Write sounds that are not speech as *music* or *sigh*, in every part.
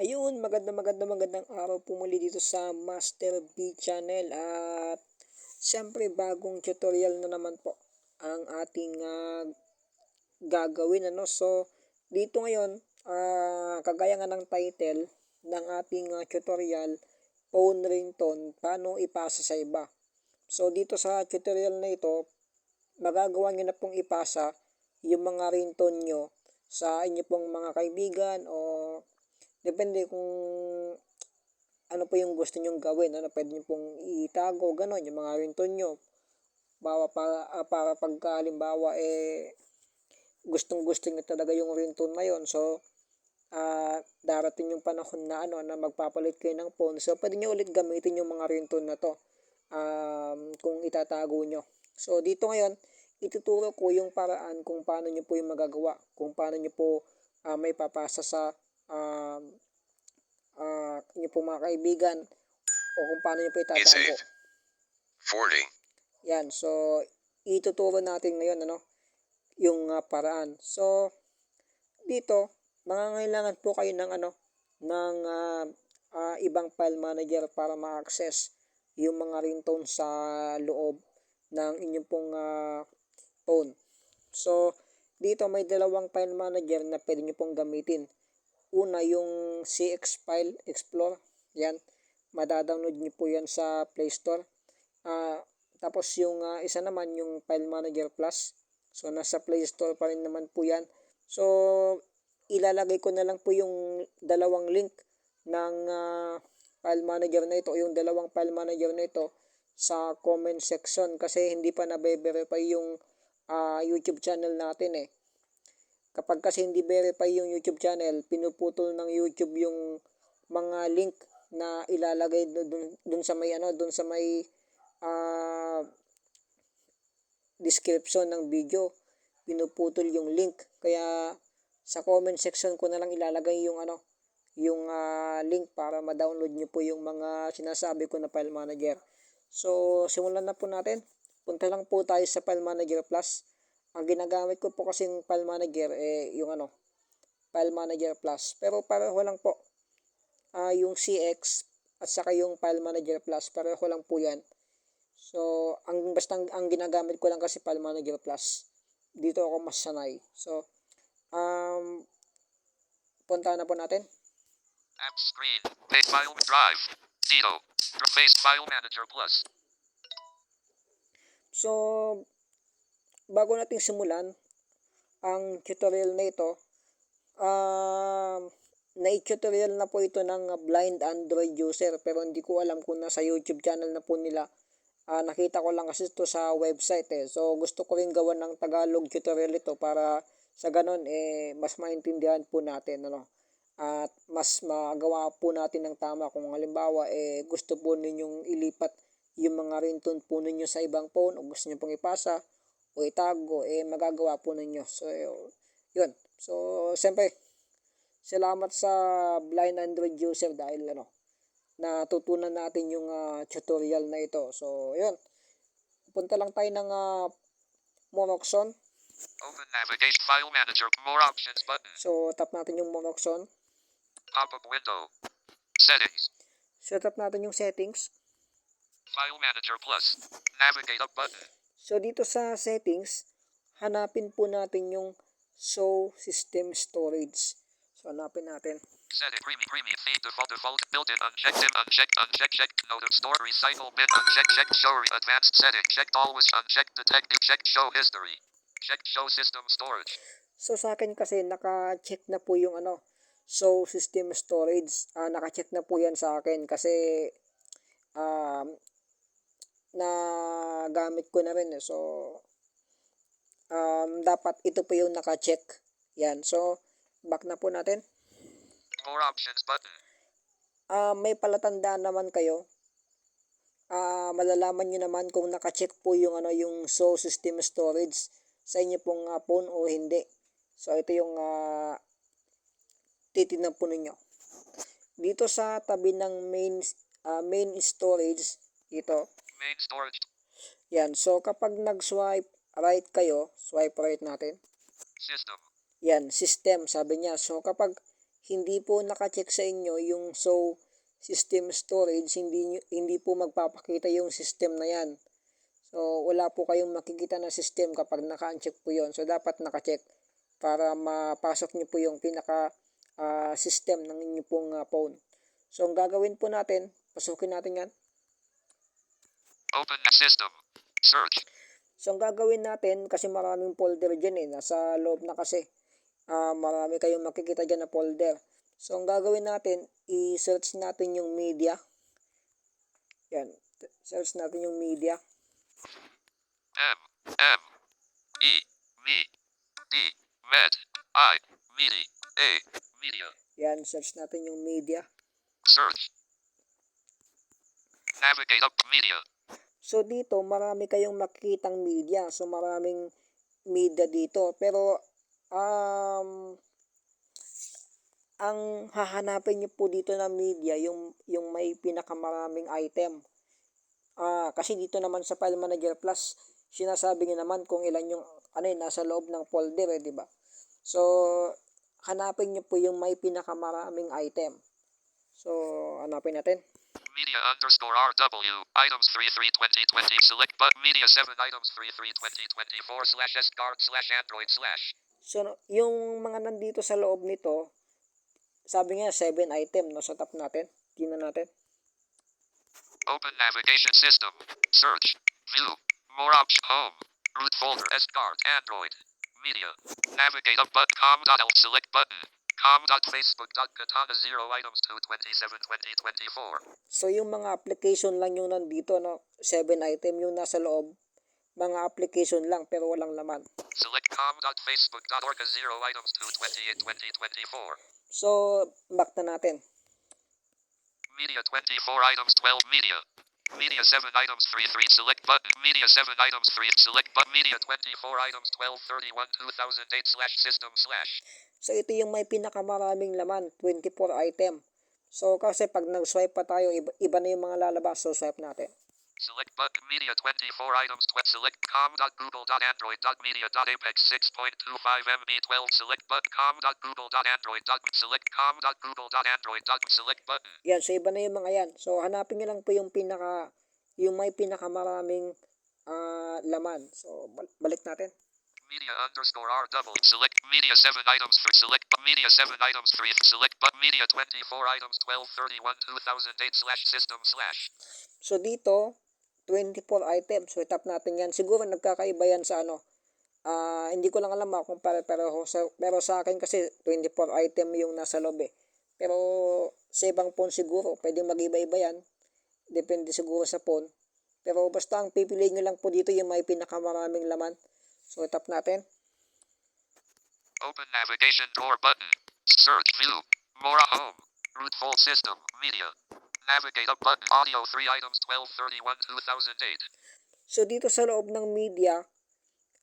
Ayun, maganda maganda magandang araw po muli dito sa Master B Channel at siyempre bagong tutorial na naman po ang ating ah, gagawin ano. So dito ngayon, ah, kagaya nga ng title ng ating ah, tutorial, phone ringtone, paano ipasa sa iba. So dito sa tutorial na ito, magagawa nyo na pong ipasa yung mga ringtone nyo sa inyo pong mga kaibigan o Depende kung ano po yung gusto nyong gawin. Ano, pwede nyo pong itago, gano'n, yung mga ringtone nyo. Bawa para, ah, para pagka halimbawa, eh, gustong gusto nyo talaga yung ringtone na yun. So, ah, darating yung panahon na ano, na magpapalit kayo ng phone. So, pwede nyo ulit gamitin yung mga ringtone na to. Um, kung itatago nyo. So, dito ngayon, ituturo ko yung paraan kung paano nyo po yung magagawa. Kung paano nyo po ah, may papasa sa um, uh, inyo po mga kaibigan o kung paano nyo po. 8. 40. Yan, so ituturo natin ngayon ano, yung ah, paraan. So dito, mangangailangan po kayo ng ano, ng ah, ah, ibang file manager para ma-access yung mga ringtone sa loob ng inyong pong ah, phone. So dito may dalawang file manager na pwede nyo pong gamitin. Una yung CX file explore. Yan. Madadownload nyo po yan sa Play Store. Ah, tapos yung ah, isa naman yung File Manager Plus. So nasa Play Store pa rin naman po yan. So ilalagay ko na lang po yung dalawang link ng ah, File Manager na ito, yung dalawang File Manager na ito sa comment section kasi hindi pa nabe-verify yung ah, YouTube channel natin eh. Kapag kasi hindi verify yung YouTube channel, pinuputol ng YouTube yung mga link na ilalagay dun, dun sa may ano, dun sa may ah, description ng video. Pinuputol yung link. Kaya sa comment section ko na lang ilalagay yung ano, yung ah, link para ma-download nyo po yung mga sinasabi ko na file manager. So, simulan na po natin. Punta lang po tayo sa File Manager Plus. Ang ginagamit ko po kasing File Manager eh yung ano, File Manager Plus. Pero pareho lang po. Ah, yung CX at saka yung File Manager Plus, pareho lang po 'yan. So, ang basta ang, ang ginagamit ko lang kasi File Manager Plus. Dito ako mas sanay. So, um, punta na po natin. App screen. Face file drive. Zero. Face file manager plus. So, bago natin simulan ang tutorial na ito, um, na-tutorial na po ito ng uh, blind Android user pero hindi ko alam kung nasa YouTube channel na po nila. Ah, nakita ko lang kasi ito sa website eh. So, gusto ko rin gawan ng Tagalog tutorial ito para sa ganun eh mas maintindihan po natin ano. At mas magawa po natin ng tama kung halimbawa eh gusto po ninyong ilipat yung mga ringtone po ninyo sa ibang phone o gusto nyo pong ipasa o itago, eh magagawa po ninyo. So, yun. So, siyempre, salamat sa blind Android user dahil ano, natutunan natin yung ah, tutorial na ito. So, yun. Punta lang tayo ng uh, Monoxon. Open navigate file manager. More options button. So, tap natin yung Monoxon. Pop up window. Settings. So, tap natin yung settings. File manager plus. Navigate up button. So, dito sa settings, hanapin po natin yung show system storage. So, hanapin natin. Set it. Creamy. Creamy. Feed default. Default. Built-in. Unchecked. Dim. Unchecked. Unchecked. Check. Note of store. Recycle bin. Unchecked. Check. Show. Advanced setting. Checked. Always. Unchecked. Detect. Check. Show history. Check. Show system storage. So, sa akin kasi, naka-check na po yung ano, show system storage. Ah, naka-check na po yan sa akin kasi um, na gamit ko na rin eh. So, um, dapat ito po yung naka-check. Yan. So, back na po natin. More options button. Ah, may palatandaan naman kayo. Ah, malalaman nyo naman kung naka-check po yung ano yung show system storage sa inyo pong ah, phone o hindi. So ito yung ah, titignan po ninyo. Dito sa tabi ng main ah, main storage dito. Main storage. Yan. So kapag nag-swipe right kayo, swipe right natin. System. Yan, system sabi niya. So kapag hindi po nakacheck sa inyo yung show system storage, hindi, nyo- hindi po magpapakita yung system na yan. So, wala po kayong makikita na system kapag naka-uncheck po yon So, dapat naka-check para mapasok nyo po yung pinaka ah, system ng inyo pong ah, phone. So, ang gagawin po natin, pasukin natin yan. Open system. Search. So, ang gagawin natin, kasi maraming folder dyan eh, nasa loob na kasi. Ah, marami kayong makikita dyan na folder. So, ang gagawin natin, i-search natin yung media. Yan. Search natin yung media. M M E M D Med I Medi A Media. Yan, search natin yung media. Search. Navigate up media. So, dito, marami kayong makikitang media. So, maraming media dito. Pero, um, ang hahanapin nyo po dito na media, yung, yung may pinakamaraming item. Ah, kasi dito naman sa File Manager Plus, sinasabi niya naman kung ilan yung ano yun, nasa loob ng folder eh, di ba? So, hanapin niyo po yung may pinakamaraming item. So, hanapin natin. Media underscore RW. Items 33 2020. Select but media 7 items 33 2024 slash S card slash Android slash. So, yung mga nandito sa loob nito, sabi nga 7 item, no? Sa top natin. Tingnan natin. Open navigation system. Search. View. More option. Home. Root folder. S card. Android. Media. Navigate up but com.l select button. Com.facebook.katana 0 items 227 2024. So, yung mga application lang yung nandito, no? 7 item yung nasa loob. Mga application lang, pero walang laman. Select com.facebook.org 0 items 228 2024. So, back na natin. Media 24 items 12 media. Media 7 items 3 3 select button. Media 7 items 3 select but media 24 items 12 31 2008 slash system slash. So, ito yung may pinakamaraming laman, 24 item. So, kasi pag nag-swipe pa tayo, iba, iba na yung mga lalabas. So, swipe natin. Select button media 24 items 12 select com.google.android.media.apex 6.25 MB 12 select button com.google.android. select com.google.android. select button. Yan, so iba na yung mga yan. So, hanapin nyo lang po yung pinaka, yung may pinakamaraming ah, laman. So, bal- balik natin. Media underscore R double. Select media 7 items 3. Select media 7 items 3. Select but media 24 items 12 31 2008 slash system slash. So, dito, 24 items. So, tap natin yan. Siguro nagkakaiba yan sa ano. Ah, hindi ko lang alam ah, kung pare-pareho. Pero sa akin kasi 24 item yung nasa loob eh. Pero sa ibang phone siguro, pwedeng mag-iba-iba yan. Depende siguro sa phone. Pero basta ang pipiliin nyo lang po dito yung may pinakamaraming laman. So, tap natin. Open navigation door button. Search view. More home. Root full system. Media. Navigate up button. Audio 3 items 12 31 2008. So, dito sa loob ng media,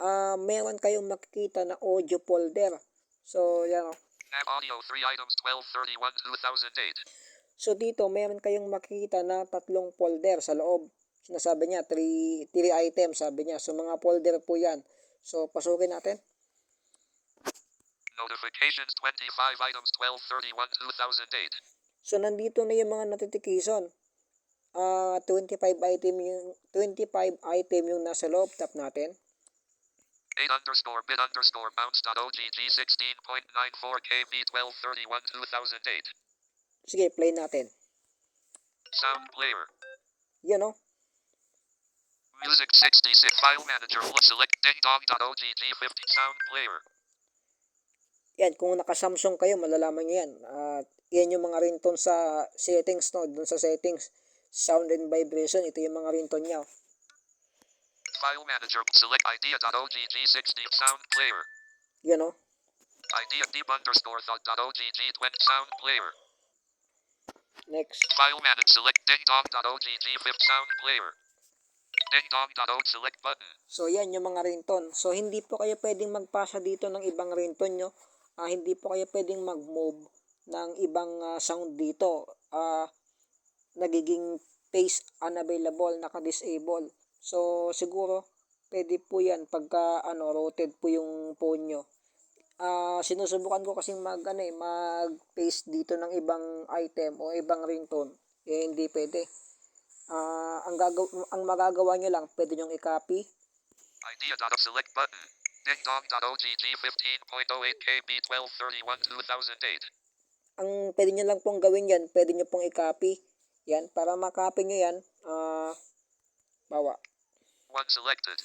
ah meron kayong makikita na audio folder. So, yan o. Nav audio 3 items 12 31 2008. So dito, meron kayong makikita na tatlong folder sa loob. Sinasabi niya, 3 three items, sabi niya. So mga folder po yan. So pasukin natin. Notifications 25 items 12 31 2008. So nandito na yung mga notification. Ah 25 item yung 25 item yung nasa loob. Tap natin. 8 underscore bit underscore bounce dot OGG 16.94 KB 12 31 2008. Sige, play natin. Sound player. Yan o. Music 66 file manager select ding dong dot OGG 50 sound player. Yan, kung naka-Samsung kayo, malalaman nyo yan. At yan yung mga ringtone sa settings, no? Dun sa settings, sound and vibration, ito yung mga ringtone niya. oh. File manager select idea dot OGG 60 sound player. Yan o. Idea deep underscore thought dot OGG 20 sound player. Next. File manager select ding dong dot OGG 5 sound player. Ding dong dot O select button. So, yan yung mga ringtone. So, hindi po kayo pwedeng magpasa dito ng ibang ringtone nyo. Ah, hindi po kayo pwedeng mag-move ng ibang ah, sound dito. Ah, nagiging face unavailable, naka-disable. So, siguro, pwede po yan pagka ano, rotate po yung phone nyo. ah sinusubukan ko kasing mag ano eh, mag-paste dito ng ibang item o ibang ringtone. Eh hindi pwede. Ah, ang gagaw ang magagawa nyo lang, pwede nyo i-copy. Idea.select button. Dingdong.ogg 15.08 KB 1231 2008. Ang pwede nyo lang pong gawin yan, pwede nyo pong i-copy. Yan, para makopy nyo yan, ah, bawa. One selected.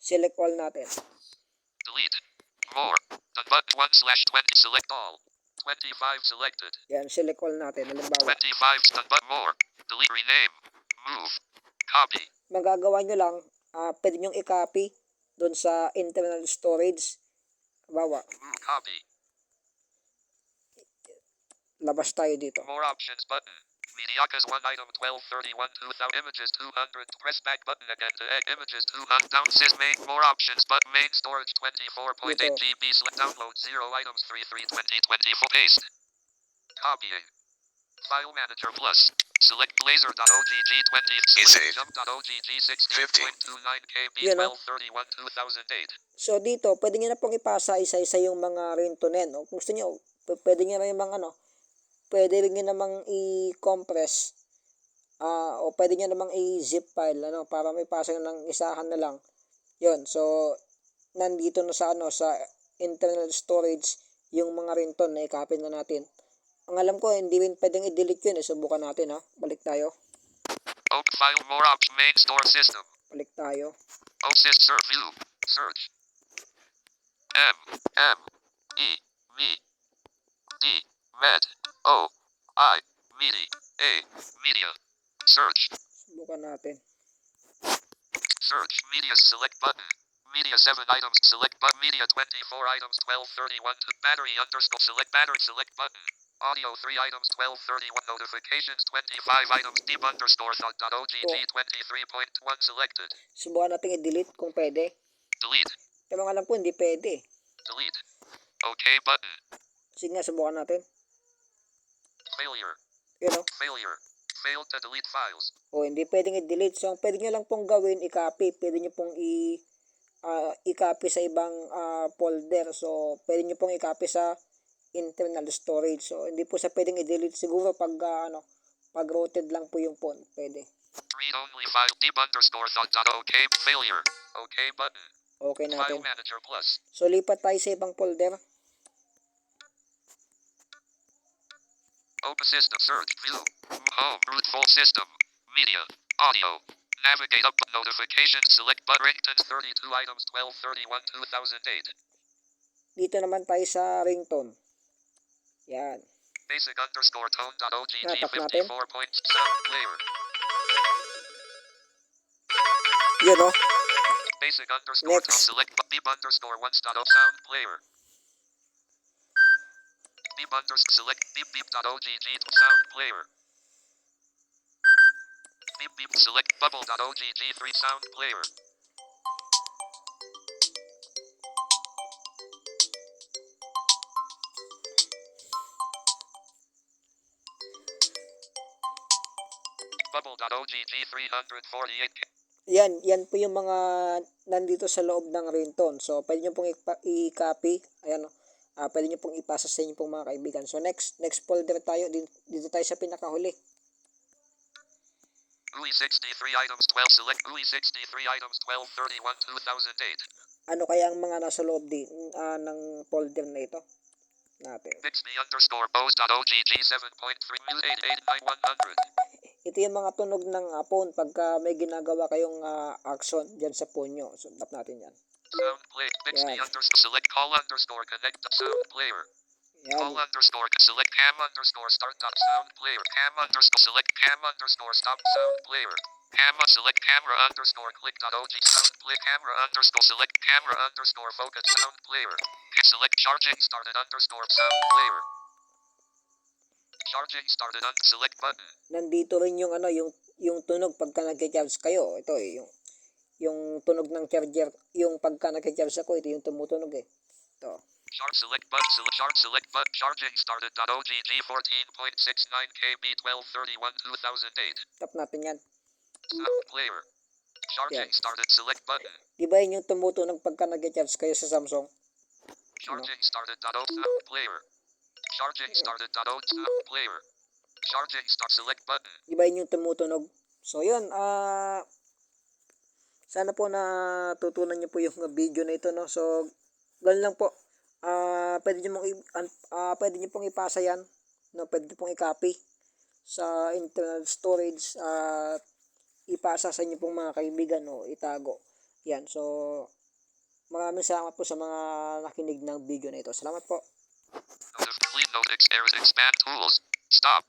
Select all natin. Delete. More. Done button 1 slash 20. Select all. 25 selected. Yan, select all natin. Halimbawa, 25 done but more. Delete rename. Move. Copy. magagawa nyo lang, ah, pwede nyo i-copy doon sa internal storage. Bawa, Copy. labas tayo dito. More options button. Mediacas 1 item 1231 2000 images 200 press back button again to egg images 200 down sys main more options but main storage 24.8 GB select download 0 items 33 2024 paste copying file manager plus select blazer.ogg 20 Is select it? jump.ogg 16.29 KB Yun, no? 1231 2008 So dito, pwede nyo na pong ipasa isa-isa yung mga ringtone. No? Kung gusto nyo, pwede nyo na yung mga ano, pwede rin nyo namang i-compress ah o pwede nyo namang i-zip file ano, para may pasa nyo ng isahan na lang. Yun, so nandito na sa ano sa internal storage yung mga ringtone na i-copy na natin. Ang alam ko, hindi rin pwedeng i-delete yun. Eh. Subukan natin ha. Balik tayo. open file more options main store system Balik tayo. OSIS search view search M M E me D med O I media A media search Subukan natin. search media select button media 7 items select but media 24 items 1231 to battery underscore select battery select button audio 3 items 1231 notifications 25 items deep underscore thought dot ogg 23.1 selected Subukan natin i-delete kung pwede. delete Pero alam ko, hindi pwede. delete OK button Sige nga, subukan natin. failure Yun o. Failure. Failed to delete files. O hindi pwedeng i-delete. So, ang pwede nyo lang pong gawin, i-copy. Pwede nyo pong i- ah, i-copy sa ibang ah, folder. So, pwede nyo pong i-copy sa internal storage. So, hindi po sa pwedeng i-delete. Siguro pag, ah, ano, pag routed lang po yung phone. Pwede. Read only file deep underscore thought dot OK. Failure. OK button. Okay File natin. manager plus. So, lipat tayo sa ibang folder. Open system search view. Home root full system. Media. Audio. Navigate up notifications. Select but ringtones 32 items 1231 2008. Dito naman tayo sa ringtone. Yan. Basic underscore tone dot OGG Tatak 54 points sound player. Yun o. Basic underscore Next. tone select beep underscore one dot sound player. Beep underscore select beep beep dot OGG sound player. Beep beep select bubble dot OGG three sound player. 348 Yan, yan po yung mga nandito sa loob ng ringtone. So, pwede nyo pong i-copy. Ayan. Ah, pwede nyo pong ipasa sa inyo pong mga kaibigan. So, next next folder tayo. Dito, tayo sa pinakahuli. UI 63 items 12 select UI 63 items 1231 2008 Ano kaya ang mga nasa loob din ah, ng folder na ito? Natin. Bixby underscore pose.ogg 7.3 mute 889100 Ito yung mga tunog ng ah, phone pagka may ginagawa kayong ah, action dyan sa phone nyo. So, tap natin yan. sound play Bixby Yeah. underscore select call underscore connect the sound player call Yan. underscore select cam underscore start dot sound player cam underscore select cam underscore stop sound player cam select camera underscore click dot og sound play camera underscore select camera underscore focus sound player select charging started underscore sound player charging started un select button Nandito rin yung ano, yung yung tunog pagka nagcha-charge kayo. Ito eh, yung yung tunog ng charger, yung pagka nagcha-charge ako, ito yung tumutunog eh. Ito. Charge select button select charge select button charging started dot ogg 14.69 kb 1231 2008 Tap natin yan. sound player charging Yeah. started select button Di ba yun yung tumutunog pagka nag-charge kayo sa Samsung? Charging started. Dot O player. Charging started. Player. Charging start. Select button. Di ba yun yung tumutunog? So, yun. Ah, sana po na tutunan niyo po yung *laughs* video na ito, no? So, ganun lang po. Ah, pwede niyo mong ah, pwede niyo pong ipasa yan, no? Pwede niyo pong i-copy sa internal storage at ipasa sa inyo pong mga kaibigan o itago. Yan. So, maraming salamat po sa mga nakinig ng video na ito. Salamat po. Notif- Clean note. Ex-. Expand tools. Stop.